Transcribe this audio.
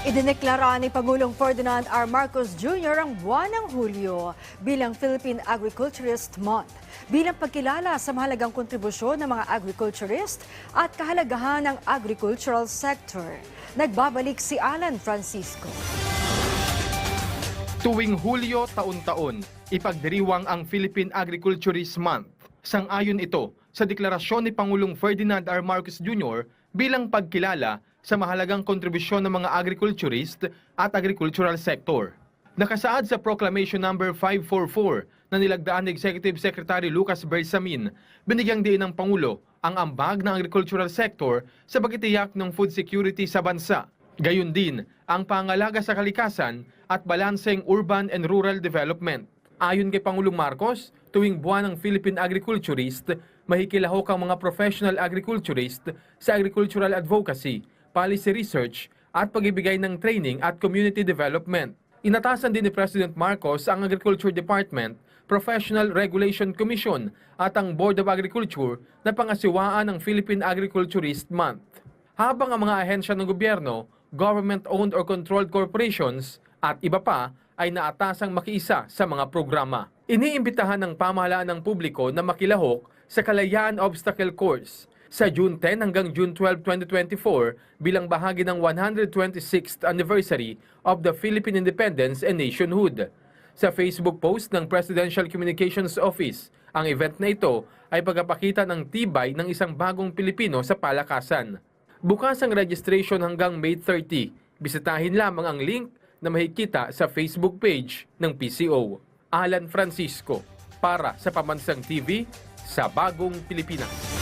Idineklara ni Pangulong Ferdinand R. Marcos Jr. ang buwan ng Hulyo bilang Philippine Agriculturist Month bilang pagkilala sa mahalagang kontribusyon ng mga agriculturist at kahalagahan ng agricultural sector. Nagbabalik si Alan Francisco. Tuwing Hulyo taon-taon, ipagdiriwang ang Philippine Agriculturist Month. Sang-ayon ito sa deklarasyon ni Pangulong Ferdinand R. Marcos Jr. bilang pagkilala sa mahalagang kontribusyon ng mga agriculturist at agricultural sector. Nakasaad sa Proclamation Number 544 na nilagdaan ni Executive Secretary Lucas Bersamin, binigyang diin ng Pangulo ang ambag ng agricultural sector sa pagtitiyak ng food security sa bansa. Gayon din ang pangalaga sa kalikasan at balanseng urban and rural development. Ayon kay Pangulong Marcos, tuwing buwan ng Philippine Agriculturist, mahikilahok ang mga professional agriculturist sa agricultural advocacy, policy research at pagibigay ng training at community development. Inatasan din ni President Marcos ang Agriculture Department, Professional Regulation Commission at ang Board of Agriculture na pangasiwaan ng Philippine Agriculturist Month. Habang ang mga ahensya ng gobyerno, government-owned or controlled corporations at iba pa ay naatasang makiisa sa mga programa. Iniimbitahan ng pamahalaan ng publiko na makilahok sa Kalayaan Obstacle Course sa June 10 hanggang June 12, 2024 bilang bahagi ng 126th anniversary of the Philippine Independence and Nationhood. Sa Facebook post ng Presidential Communications Office, ang event na ito ay pagpapakita ng tibay ng isang bagong Pilipino sa palakasan. Bukas ang registration hanggang May 30. Bisitahin lamang ang link na makikita sa Facebook page ng PCO. Alan Francisco para sa Pamansang TV sa Bagong Pilipinas.